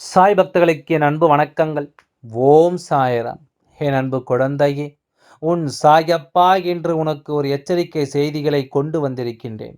சாய் பக்தர்களுக்கு என் அன்பு வணக்கங்கள். ஓம் சாயராம். என் அன்பு குழந்தையே உன் சாயப்பா என்று உனக்கு ஒரு எச்சரிக்கை செய்திகளை கொண்டு வந்திருக்கின்றேன்.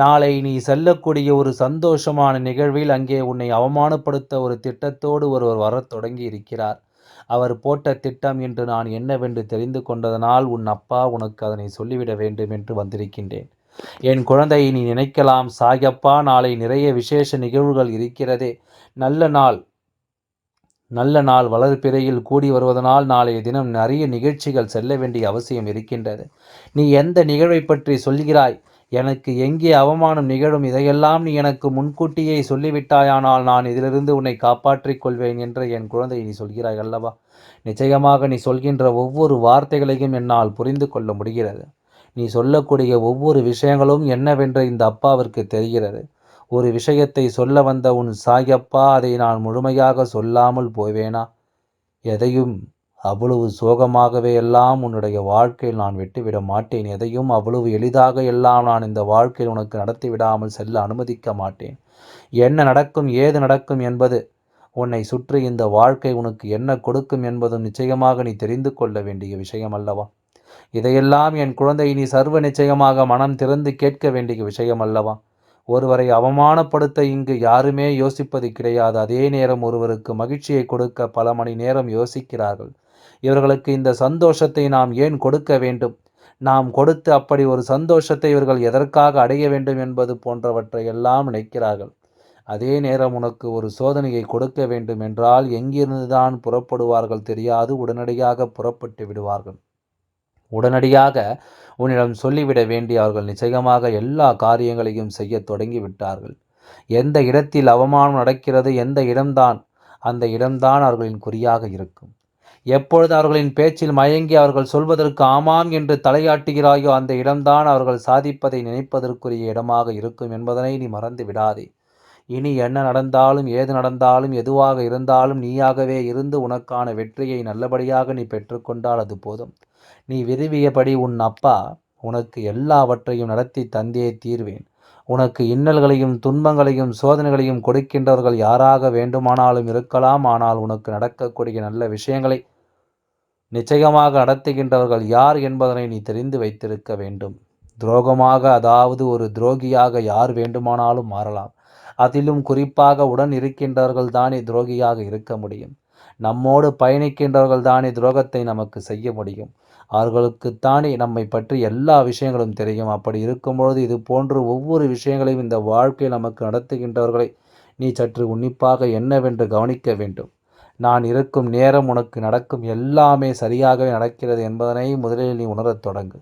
நாளை நீ செல்லக்கூடிய ஒரு சந்தோஷமான நிகழ்வில் அங்கே உன்னை அவமானப்படுத்த ஒரு திட்டத்தோடு ஒருவர் வரத் தொடங்கி இருக்கிறார். அவர் போட்ட திட்டம் என்று நான் என்னவென்று தெரிந்து கொண்டதனால் உன் அப்பா உனக்கு அதனை சொல்லிவிட வேண்டும் என்று வந்திருக்கின்றேன். என் குழந்தையை நீ நினைக்கலாம் சாயப்பா நாளை நிறைய விசேஷ நிகழ்வுகள் இருக்கிறதே. நல்ல நாள். நல்ல நாள் வளர்ப்பிறையில் கூடி வருவதனால் நாளைய தினம் நிறைய நிகழ்ச்சிகள் செல்ல வேண்டிய அவசியம் இருக்கின்றது. நீ எந்த நிகழ்வை பற்றி சொல்கிறாய்? எனக்கு எங்கே அவமானம் நிகழும்? இதையெல்லாம் நீ எனக்கு முன்கூட்டியே சொல்லிவிட்டாயானால் நான் இதிலிருந்து உன்னை காப்பாற்றிக் கொள்வேன் என்று என் குழந்தை நீ சொல்கிறாய் அல்லவா? நிச்சயமாக நீ சொல்கின்ற ஒவ்வொரு வார்த்தைகளையும் என்னால் புரிந்து கொள்ள முடிகிறது. நீ சொல்லக்கூடிய ஒவ்வொரு விஷயங்களும் என்னவென்று இந்த அப்பாவிற்கு தெரிகிறது. ஒரு விஷயத்தை சொல்ல வந்த உன் சாயப்பா அதை நான் முழுமையாக சொல்லாமல் போவேனா? எதையும் அவ்வளவு சோகமாகவே எல்லாம் உன்னுடைய வாழ்க்கையில் நான் விட்டுவிட மாட்டேன். எதையும் அவ்வளவு எளிதாக எல்லாம் நான் இந்த வாழ்க்கையில் உனக்கு நடத்தி விடாமல் செல்ல அனுமதிக்க மாட்டேன். என்ன நடக்கும் ஏது நடக்கும் என்பது உன்னை சுற்றி இந்த வாழ்க்கை உனக்கு என்ன கொடுக்கும் என்பதும் நிச்சயமாக நீ தெரிந்து கொள்ள வேண்டிய விஷயம் அல்லவா இதையெல்லாம் என் குழந்தை நீ சர்வ நிச்சயமாக மனம் திறந்து கேட்க வேண்டிய விஷயம் அல்லவா ஒருவரை அவமானப்படுத்த இங்கு யாருமே யோசிப்பது கிடையாது. அதே நேரம் ஒருவருக்கு மகிழ்ச்சியை கொடுக்க பல மணி நேரம் யோசிக்கிறார்கள். இவர்களுக்கு இந்த சந்தோஷத்தை நாம் ஏன் கொடுக்க வேண்டும்? நாம் கொடுத்து அப்படி ஒரு சந்தோஷத்தை இவர்கள் எதற்காக அடைய வேண்டும் என்பது போன்றவற்றை எல்லாம் நினைக்கிறார்கள். அதே நேரம் உனக்கு ஒரு சோதனையை கொடுக்க வேண்டும் என்றால் எங்கிருந்துதான் புறப்படுவார்கள் தெரியாது. உடனடியாக புறப்பட்டு விடுவார்கள். உடனடியாக உன்னிடம் சொல்லிவிட வேண்டிய அவர்கள் நிச்சயமாக எல்லா காரியங்களையும் செய்ய தொடங்கிவிட்டார்கள். எந்த இடத்தில் அவமானம் நடக்கிறது எந்த இடம்தான் அந்த இடம்தான் அவர்களின் குறியாக இருக்கும். எப்பொழுது அவர்களின் பேச்சில் மயங்கி அவர்கள் சொல்வதற்கு ஆமாம் என்று தலையாட்டுகிறாயோ அந்த இடம்தான் அவர்கள் சாதிப்பதை நினைப்பதற்குரிய இடமாக இருக்கும் என்பதனை நீ மறந்து விடாதே. இனி என்ன நடந்தாலும் ஏது நடந்தாலும் எதுவாக இருந்தாலும் நீயாகவே இருந்து உனக்கான வெற்றியை நல்லபடியாக நீ பெற்றுக்கொண்டால் அது போதும். நீ விரும்பியபடி உன் அப்பா உனக்கு எல்லாவற்றையும் நடத்தி தந்தே தீர்வேன். உனக்கு இன்னல்களையும் துன்பங்களையும் சோதனைகளையும் கொடுக்கின்றவர்கள் யாராக வேண்டுமானாலும் இருக்கலாம். ஆனால் உனக்கு நடக்கக்கூடிய நல்ல விஷயங்களை நிச்சயமாக நடத்துகின்றவர்கள் யார் என்பதனை நீ தெரிந்து வைத்திருக்க வேண்டும். துரோகமாக அதாவது ஒரு துரோகியாக யார் வேண்டுமானாலும் மாறலாம். அதிலும் குறிப்பாக உடன் இருக்கின்றவர்கள் தானே துரோகியாக இருக்க முடியும். நம்மோடு பயணிக்கின்றவர்கள் தானே துரோகத்தை நமக்கு செய்ய முடியும். அவர்களுக்குத்தானே நம்மை பற்றி எல்லா விஷயங்களும் தெரியும். அப்படி இருக்கும்பொழுது இது போன்று ஒவ்வொரு விஷயங்களையும் இந்த வாழ்க்கையில் நமக்கு நடத்துகின்றவர்களை நீ சற்று உன்னிப்பாக என்னவென்று கவனிக்க வேண்டும். நான் இருக்கும் நேரம் உனக்கு நடக்கும் எல்லாமே சரியாகவே நடக்கிறது என்பதனை முதலில் நீ உணரத் தொடங்கு.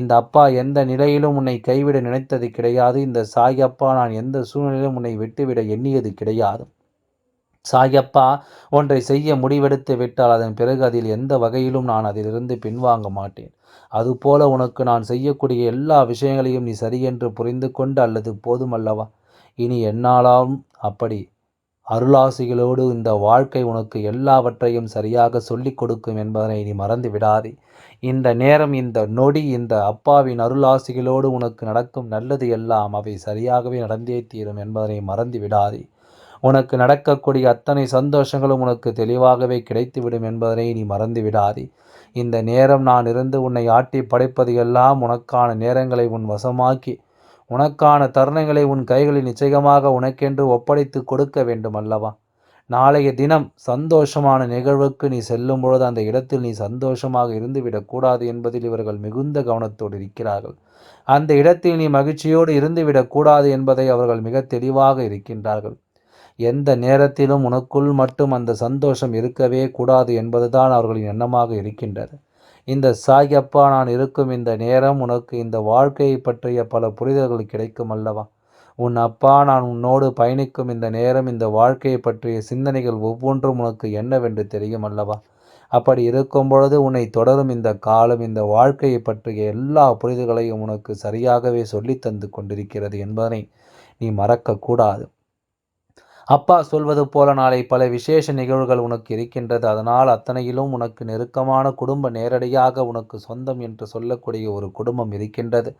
இந்த அப்பா எந்த நிலையிலும் உன்னை கைவிட நினைத்தது கிடையாது. இந்த சாயப்பா நான் எந்த சூழ்நிலையிலும் உன்னை விட்டுவிட எண்ணியது கிடையாது. சாயப்பா ஒன்றை செய்ய முடிவெடுத்து விட்டால் அதன் பிறகு அதில் எந்த வகையிலும் நான் அதிலிருந்து பின்வாங்க மாட்டேன். அதுபோல உனக்கு நான் செய்யக்கூடிய எல்லா விஷயங்களையும் நீ சரியென்று புரிந்து கொண்டு அல்லது போதுமல்லவா? இனி என்னாலும் அப்படி அருளாசிகளோடு இந்த வாழ்க்கை உனக்கு எல்லாவற்றையும் சரியாக சொல்லிக் கொடுக்கும் என்பதனை நீ மறந்து விடாதே. இந்த நேரம் இந்த நொடி இந்த அப்பாவின் அருளாசிகளோடு உனக்கு நடக்கும் நல்லது எல்லாம் அவை சரியாகவே நடந்தே தீரும் என்பதனை மறந்து விடாதே. உனக்கு நடக்கக்கூடிய அத்தனை சந்தோஷங்களும் உனக்கு தெளிவாகவே கிடைத்துவிடும் என்பதனை நீ மறந்து விடாதே. இந்த நேரம் நான் இருந்து உன்னை ஆட்டி படைப்பது எல்லாம் உனக்கான நேரங்களை உன் வசமாக்கி உனக்கான தருணங்களை உன் கைகளில் நிச்சயமாக உனக்கென்று ஒப்படைத்து கொடுக்க வேண்டும் அல்லவா? நாளைய தினம் சந்தோஷமான நிகழ்வுக்கு நீ செல்லும் பொழுது அந்த இடத்தில் நீ சந்தோஷமாக இருந்துவிடக்கூடாது என்பதில் இவர்கள் மிகுந்த கவனத்தோடு இருக்கிறார்கள். அந்த இடத்தில் நீ மகிழ்ச்சியோடு இருந்துவிடக்கூடாது என்பதை அவர்கள் மிக தெளிவாக இருக்கின்றார்கள். எந்த நேரத்திலும் உனக்குள் மட்டும் அந்த சந்தோஷம் இருக்கவே கூடாது என்பதுதான் அவர்களின் எண்ணமாக இருக்கின்றது. இந்த சாயப்பா நான் இருக்கும் இந்த நேரம் உனக்கு இந்த வாழ்க்கையை பற்றிய பல புரிதல்கள் கிடைக்கும் அல்லவா? உன் அப்பா நான் உன்னோடு பயணிக்கும் இந்த நேரம் இந்த வாழ்க்கையை பற்றிய சிந்தனைகள் ஒவ்வொன்றும் உனக்கு என்னவென்று தெரியும் அல்லவா? அப்படி இருக்கும் பொழுது உன்னை தொடரும் இந்த காலம் இந்த வாழ்க்கையை பற்றிய எல்லா புரிதல்களையும் உனக்கு சரியாகவே சொல்லித்தந்து கொண்டிருக்கிறது என்பதனை நீ மறக்கக்கூடாது அப்பா சொல்வது போல நாளை பல விசேஷ நிகழ்வுகள் உனக்கு இருக்கின்றது. அதனால் அத்தனையிலும் உனக்கு நெருக்கமான குடும்ப நேரடியாக உனக்கு சொந்தம் என்று சொல்லக்கூடிய ஒரு குடும்பம் இருக்கின்றது.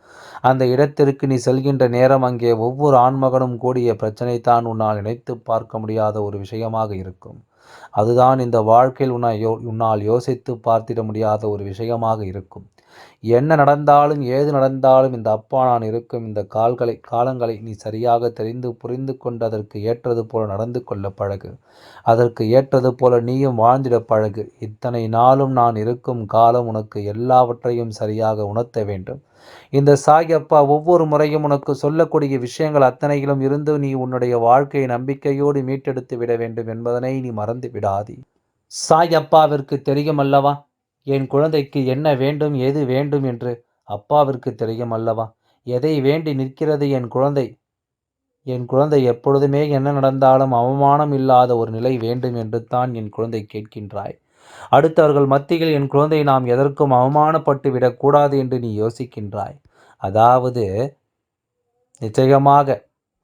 அந்த இடத்திற்கு நீ செல்கின்ற நேரம் அங்கே ஒவ்வொரு ஆண்மகனும் கூடிய பிரச்சனை தான் உன்னால் நினைத்து பார்க்க முடியாத ஒரு விஷயமாக இருக்கும். அதுதான் இந்த வாழ்க்கையில் உன்னை யோ உன்னால் யோசித்து பார்த்திட முடியாத ஒரு விஷயமாக இருக்கும். என்ன நடந்தாலும் ஏது நடந்தாலும் இந்த அப்பா நான் இருக்கும் இந்த கால்களை காலங்களை நீ சரியாக தெரிந்து புரிந்து கொண்டு அதற்கு ஏற்றது போல நடந்து கொள்ள பழகு. அதற்கு ஏற்றது போல நீயும் வாழ்ந்திட பழகு. இத்தனை நாளும் நான் இருக்கும் காலம் உனக்கு எல்லாவற்றையும் சரியாக உணர்த்த வேண்டும். இந்த சாய் அப்பா ஒவ்வொரு முறையும் உனக்கு சொல்லக்கூடிய விஷயங்கள் அத்தனையிலும் இருந்து நீ உன்னுடைய வாழ்க்கையை நம்பிக்கையோடு மீட்டெடுத்து விட வேண்டும் என்பதனை நீ மறந்து விடாதி. சாய் அப்பாவிற்கு தெரியும் அல்லவா? என் குழந்தைக்கு என்ன வேண்டும் எது வேண்டும் என்று அப்பாவிற்கு தெரியும் அல்லவா எதை வேண்டி நிற்கிறது என் குழந்தை? என் குழந்தை எப்பொழுதுமே என்ன நடந்தாலும் அவமானம் இல்லாத ஒரு நிலை வேண்டும் என்று தான் என் குழந்தை கேட்கின்றாய். அடுத்தவர்கள் மத்தியில் என் குழந்தை நாம் எதற்கும் அவமானப்பட்டு விடக்கூடாது என்று நீ யோசிக்கின்றாய். அதாவது நிச்சயமாக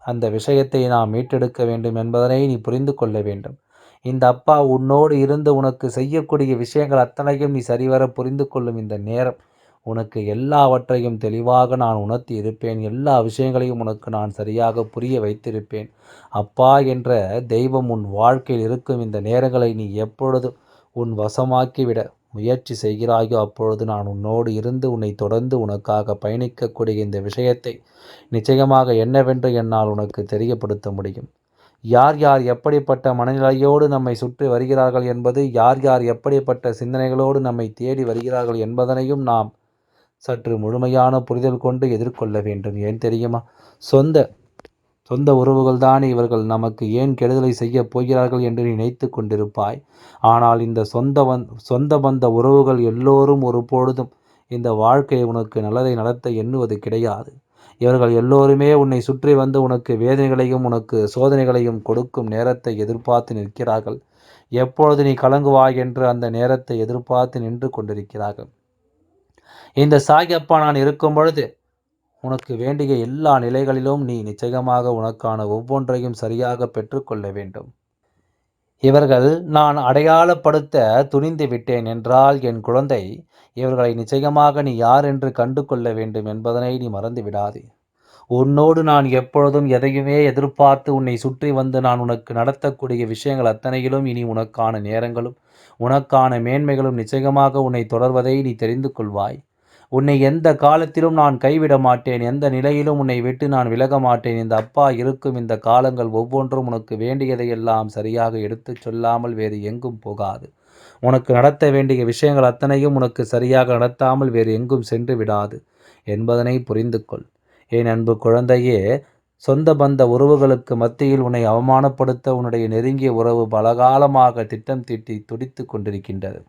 அந்த விஷயத்தை நாம் மீட்டெடுக்க வேண்டும் என்பதனை நீ புரிந்து கொள்ள வேண்டும். இந்த அப்பா உன்னோடு இருந்து உனக்கு செய்யக்கூடிய விஷயங்கள் அத்தனையும் நீ சரிவர புரிந்து கொள்ளும் இந்த நேரம். உனக்கு எல்லாவற்றையும் தெளிவாக நான் உணர்த்தி இருப்பேன். எல்லா விஷயங்களையும் உனக்கு நான் சரியாக புரிய வைத்திருப்பேன். அப்பா என்ற தெய்வம் உன் வாழ்க்கையில் இருக்கும் இந்த நேரங்களை நீ எப்பொழுது உன் வசமாக்கிவிட முயற்சி செய்கிறாயோ அப்பொழுது நான் உன்னோடு இருந்து உன்னை தொடர்ந்து உனக்காக பயணிக்கக்கூடிய இந்த விஷயத்தை நிச்சயமாக என்னவென்று என்னால் உனக்கு தெரியப்படுத்த முடியும். யார் யார் எப்படிப்பட்ட மனநிலையோடு நம்மை சுற்றி வருகிறார்கள் என்பது யார் யார் எப்படிப்பட்ட சிந்தனைகளோடு நம்மை தேடி வருகிறார்கள் என்பதனையும் நாம் சற்று முழுமையான புரிதல் கொண்டு எதிர்கொள்ள வேண்டும். ஏன் தெரியுமா? சொந்த சொந்த உறவுகள்தான் இவர்கள். நமக்கு ஏன் கெடுதலை செய்ய போகிறார்கள் என்று நினைத்து கொண்டிருப்பாய். ஆனால் இந்த சொந்த வந் சொந்த பந்த உறவுகள் எல்லோரும் ஒரு பொழுதும் இந்த வாழ்க்கையை உனக்கு நல்லதை நடத்த எண்ணுவது கிடையாது. இவர்கள் எல்லோருமே உன்னை சுற்றி வந்து உனக்கு வேதனைகளையும் உனக்கு சோதனைகளையும் கொடுக்கும் நேரத்தை எதிர்பார்த்து நிற்கிறார்கள். எப்பொழுது நீ கலங்குவாய் என்று அந்த நேரத்தை எதிர்பார்த்து நின்று கொண்டிருக்கிறார்கள். இந்த சாகியப்பா நான் இருக்கும் பொழுது உனக்கு வேண்டிய எல்லா நிலைகளிலும் நீ நிச்சயமாக உனக்கான ஒவ்வொன்றையும் சரியாக பெற்றுக்கொள்ள வேண்டும். இவர்கள் நான் அடையாளப்படுத்த துணிந்து விட்டேன் என்றால் என் குழந்தை இவர்களை நிச்சயமாக நீ யார் என்று கண்டு கொள்ள வேண்டும் என்பதனை நீ மறந்து விடாதே உன்னோடு நான் எப்பொழுதும் எதையுமே எதிர்பார்த்து உன்னை சுற்றி வந்து நான் உனக்கு நடத்தக்கூடிய விஷயங்கள் அத்தனையிலும் இனி உனக்கான நேரங்களும் உனக்கான மேன்மைகளும் நிச்சயமாக உன்னை தொடர்வதை நீ தெரிந்து கொள்வாய். உன்னை எந்த காலத்திலும் நான் கைவிட மாட்டேன். எந்த நிலையிலும் உன்னை விட்டு நான் விலக மாட்டேன். இந்த அப்பா இருக்கும் இந்த காலங்கள் ஒவ்வொன்றும் உனக்கு வேண்டியதையெல்லாம் சரியாக எடுத்துச் சொல்லாமல் வேறு எங்கும் போகாது. உனக்கு நடத்த வேண்டிய விஷயங்கள் அத்தனையும் உனக்கு சரியாக நடத்தாமல் வேறு எங்கும் சென்று விடாது என்பதனை புரிந்து கொள் என் அன்பு குழந்தையே சொந்த பந்த உறவுகளுக்கு மத்தியில் உன்னை அவமானப்படுத்த உன்னுடைய நெருங்கிய உறவு பலகாலமாக திட்டம் தீட்டி துடித்து கொண்டிருக்கின்றது.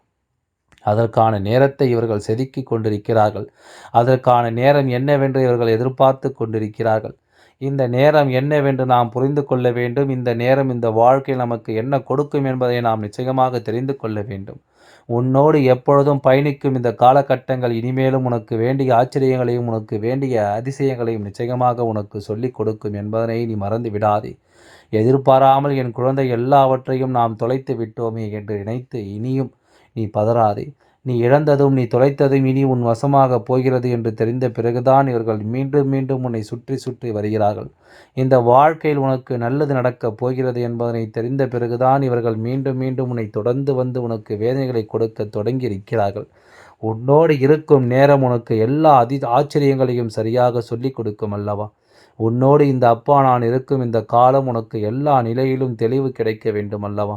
அதற்கான நேரத்தை இவர்கள் செதுக்கி கொண்டிருக்கிறார்கள். அதற்கான நேரம் என்னவென்று இவர்கள் எதிர்பார்த்து கொண்டிருக்கிறார்கள். இந்த நேரம் என்னவென்று நாம் புரிந்து கொள்ள வேண்டும். இந்த நேரம் இந்த வாழ்க்கை நமக்கு என்ன கொடுக்கும் என்பதை நாம் நிச்சயமாக தெரிந்து கொள்ள வேண்டும். உன்னோடு எப்பொழுதும் பயணிக்கும் இந்த காலகட்டங்கள் இனிமேலும் உனக்கு வேண்டிய ஆச்சரியங்களையும் உனக்கு வேண்டிய அதிசயங்களையும் நிச்சயமாக உனக்கு சொல்லிக் கொடுக்கும் என்பதனை நீ மறந்து விடாதே. எதிர்பாராமல் என் குழந்தை எல்லாவற்றையும் நாம் தொலைத்து விட்டோமே என்று நினைத்து இனியும் நீ பதறாதே. நீ இழந்ததும் நீ தொலைத்ததும் இனி உன் வசமாக போகிறது என்று தெரிந்த பிறகுதான் இவர்கள் மீண்டும் மீண்டும் உன்னை சுற்றி சுற்றி வருகிறார்கள். இந்த வாழ்க்கையில் உனக்கு நல்லது நடக்கப் போகிறது என்பதனை தெரிந்த பிறகுதான் இவர்கள் மீண்டும் மீண்டும் உன்னை தொடர்ந்து வந்து உனக்கு வேதனைகளை கொடுக்க தொடங்கி இருக்கிறார்கள் உன்னோடு இருக்கும் நேரம் உனக்கு எல்லா அதி ஆச்சரியங்களையும் சரியாக சொல்லிக் கொடுக்கும் அல்லவா? உன்னோடு இந்த அப்பா நான் இருக்கும் இந்த காலம் உனக்கு எல்லா நிலையிலும் தெளிவு கிடைக்க வேண்டும் அல்லவா?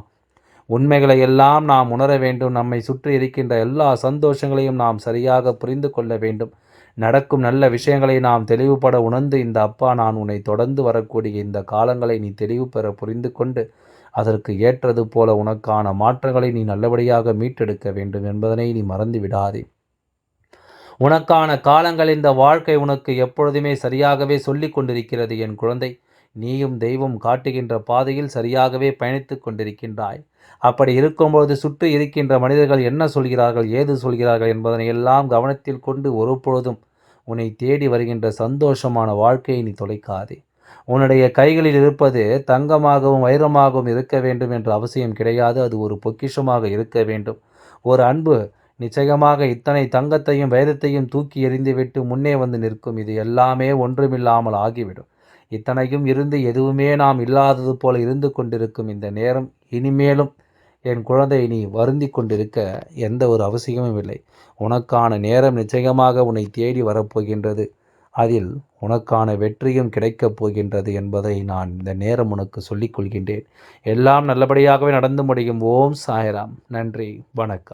உண்மைகளை எல்லாம் நாம் உணர வேண்டும். நம்மை சுற்றி இருக்கின்ற எல்லா சந்தோஷங்களையும் நாம் சரியாக புரிந்து கொள்ள வேண்டும். நடக்கும் நல்ல விஷயங்களை நாம் தெளிவுபட உணர்ந்து இந்த அப்பா நான் உன்னை தொடர்ந்து வரக்கூடிய இந்த காலங்களை நீ தெளிவு பெற புரிந்து கொண்டு அதற்கு ஏற்றது போல உனக்கான மாற்றங்களை நீ நல்லபடியாக மீட்டெடுக்க வேண்டும் என்பதனை நீ மறந்து விடாதே. உனக்கான காலங்கள் இந்த வாழ்க்கை உனக்கு எப்பொழுதுமே சரியாகவே சொல்லிக் கொண்டிருக்கிறது என் குழந்தை. நீயும் தெய்வம் காட்டுகின்ற பாதையில் சரியாகவே பயணித்து கொண்டிருக்கின்றாய். அப்படி இருக்கும்போது சுற்றி இருக்கின்ற மனிதர்கள் என்ன சொல்கிறார்கள் ஏது சொல்கிறார்கள் என்பதனை எல்லாம் கவனத்தில் கொண்டு ஒரு பொழுதும் உன்னை தேடி வருகின்ற சந்தோஷமான வாழ்க்கையை நீ தொலைக்காதே. உன்னுடைய கைகளில் இருப்பது தங்கமாகவும் வைரமாகவும் இருக்க வேண்டும் என்ற அவசியம் கிடையாது. அது ஒரு பொக்கிஷமாக இருக்க வேண்டும். ஒரு அன்பு நிச்சயமாக இத்தனை தங்கத்தையும் வைரத்தையும் தூக்கி எறிந்துவிட்டு முன்னே வந்து நிற்கும். இது எல்லாமே ஒன்றுமில்லாமல் ஆகிவிடும். இத்தனையும் இருந்து எதுவுமே நாம் இல்லாதது போல இருந்து கொண்டிருக்கும் இந்த நேரம் இனிமேலும் என் குழந்தை நீ வருந்தி கொண்டிருக்க எந்த ஒரு அவசியமும் இல்லை. உனக்கான நேரம் நிச்சயமாக உன்னை தேடி வரப்போகின்றது. அதில் உனக்கான வெற்றியும் கிடைக்கப் போகின்றது என்பதை நான் இந்த நேரம் உனக்கு சொல்லிக் கொள்கின்றேன். எல்லாம் நல்லபடியாகவே நடந்து முடியும். ஓம் சாய்ராம். நன்றி. வணக்கம்.